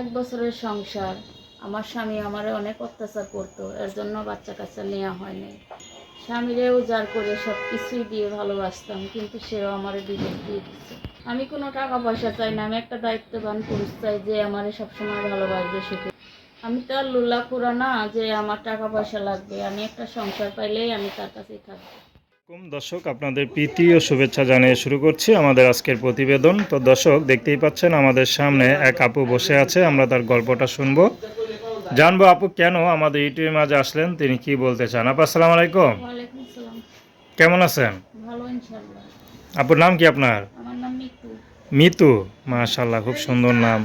এক বছরের সংসার। আমার স্বামী আমারে অনেক অত্যাচার করতো, এর জন্য বাচ্চা কাচ্চা নেওয়া হয়নি। স্বামীরে উজাড় করে সব কিছুই দিয়ে ভালোবাসতাম, কিন্তু সেও আমার ডিভোর্স দিয়ে দিচ্ছে আমি কোনো টাকা পয়সা চাই না, আমি একটা দায়িত্ববান পুরুষ চাই যে আমারে সবসময় ভালোবাসবে, সুখে। আমি তো আর লুলা না যে আমার টাকা পয়সা লাগবে, আমি একটা সংসার পাইলেই আমি তার কাছেই থাকব। দর্শক আপনাদের প্রীতি ও শুভেচ্ছা জানিয়ে শুরু করছি আমাদের আজকের প্রতিবেদন। তো দর্শক দেখতেই পাচ্ছেন আমাদের সামনে এক আপু বসে আছে আমরা তার গল্পটা শুনব। জানব আপু কেন আমাদের ইউটিউবের মাঝে আসলেন তিনি কি বলতে চান? আপু আসসালামু আলাইকুম। কেমন আছেন? আপুর নাম কি আপনার? আমার নাম মিতু। মিতু? মাশাল্লাহ খুব সুন্দর নাম।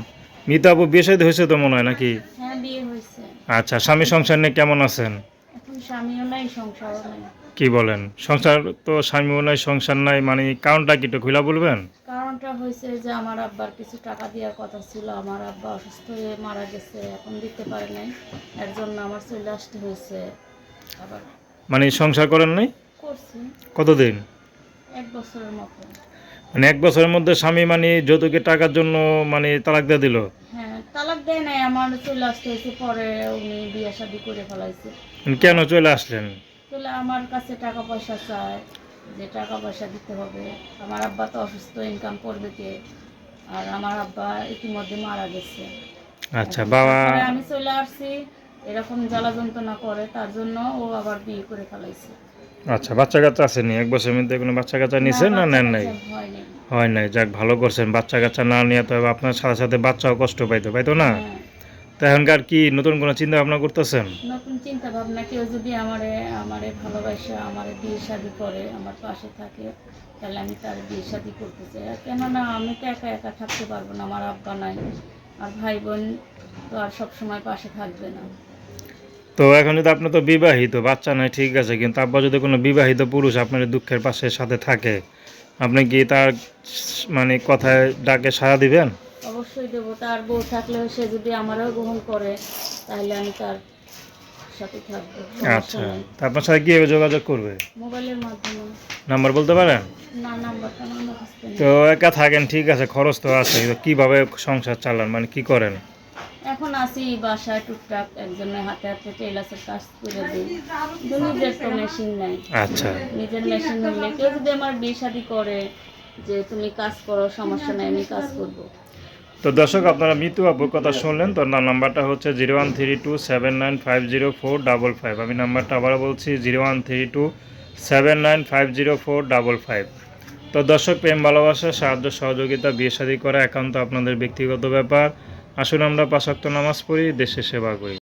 মিতু আপু বিয়ে হয়েছে তো মনে হয় নাকি? হ্যাঁ বিয়ে হয়েছে। আচ্ছা স্বামী সংসার নিয়ে কেমন আছেন? স্বামীও নাই সংসারও নাই। কি বলেন? সংসার তো স্বামীও নাই সংসার নাই মানে কারণটা কি একটু খুলা বলবেন? কারণটা হয়েছে যে আমার আব্বার কিছু টাকা দেওয়ার কথা ছিল আমার আব্বা অসুস্থ হয়ে মারা গেছে এখন দিতে পারে নাই। এর জন্য আমার চলে আসতে হয়েছে আবার মানে সংসার করেন নাই? করছি। কতদিন? এক বছরের মতো। মানে এক বছরের মধ্যে স্বামী মানে যৌতুকের টাকার জন্য মানে তালাক দিয়ে দিল? তালাক দেয় নাই আমার চলে আসতে হয়েছে পরে উনি বিয়ে শাদি করে ফেলাইছে। কেন চলে আসলেন? চলে আমার কাছে টাকা পয়সা চায় যে টাকা পয়সা দিতে হবে। আমার আব্বা তো অসুস্থ ইনকাম করবে কে? আর আমার আব্বা ইতিমধ্যে মারা গেছে। আচ্ছা বাবা আমি চলে আসছি এরকম জ্বালা যন্ত্রণা করে তার জন্য ও আবার বিয়ে করে ফেলাইছে। আচ্ছা বাচ্চা কাচ্চা আসেনি এক বছরের মধ্যে কোনো বাচ্চা কাচ্চা নিছেন না নেন নাই। হয় নাই যাক ভালো করছেন বাচ্চা কাচ্চা না নিয়ে তো আপনার সাথে সাথে বাচ্চাও কষ্ট পাইতো পাইতো না? হ্যাঁ। তো এখনকার কি নতুন কোনো চিন্তা ভাবনা করতেছেন? নতুন চিন্তা ভাবনা কেউ যদি আমারে আমারে ভালোবাসা আমারে বিয়ে শাদি করে আমার পাশে থাকে তাহলে আমি তার বিয়ে শাদি করতে চাই। কেননা আমি তো একা একা থাকতে পারব না আমার আব্বা নাই আর ভাই বোন তো আর সবসময় পাশে থাকবে না। তো এখন যদি আপনি তো বিবাহিত বাচ্চা নাই ঠিক আছে কিন্তু আব্বা যদি কোনো বিবাহিত পুরুষ আপনার দুঃখের পাশে সাথে থাকে আপনি কি তার মানে কথায় ডাকে সাড়া দিবেন? অবশ্যই দেবো। তার বউ থাকলেও সে যদি আমারও গ্রহণ করে তাহলে আমি তার সাথে থাকব। আচ্ছা। তা আপনার সাথে কীভাবে যোগাযোগ করবে? মোবাইলের মাধ্যমে। নাম্বার বলতে পারেন? না নাম্বারটা আমার মুখস্থ তো একা থাকেন ঠিক আছে খরচ তো আছে কীভাবে সংসার চালান মানে কি করেন? এখন আসি বাসায় টুকটাক একজনের হাতে হাতে টেলার্সের কাজ করে দিই। নিজের তো মেশিন নাই। আচ্ছা। নিজের মেশিন হলে কেউ যদি আমার বিয়ে শাদি করে যে তুমি কাজ করো সমস্যা নাই আমি কাজ করব। তো দর্শক আপনারা মৃত্যু আপুর কথা শুনলেন তো নাম্বারটা হচ্ছে zero one three two seven nine five zero four double five. আমি নাম্বারটা আবারও বলছি zero one three two seven nine five zero four double five. তো দর্শক প্রেম ভালোবাসা সাহায্য সহযোগিতা বিয়ে শাদী করা একান্ত আপনাদের ব্যক্তিগত ব্যাপার। আসুন আমরা পাশাক্ত নামাজ পড়ি দেশে সেবা করি।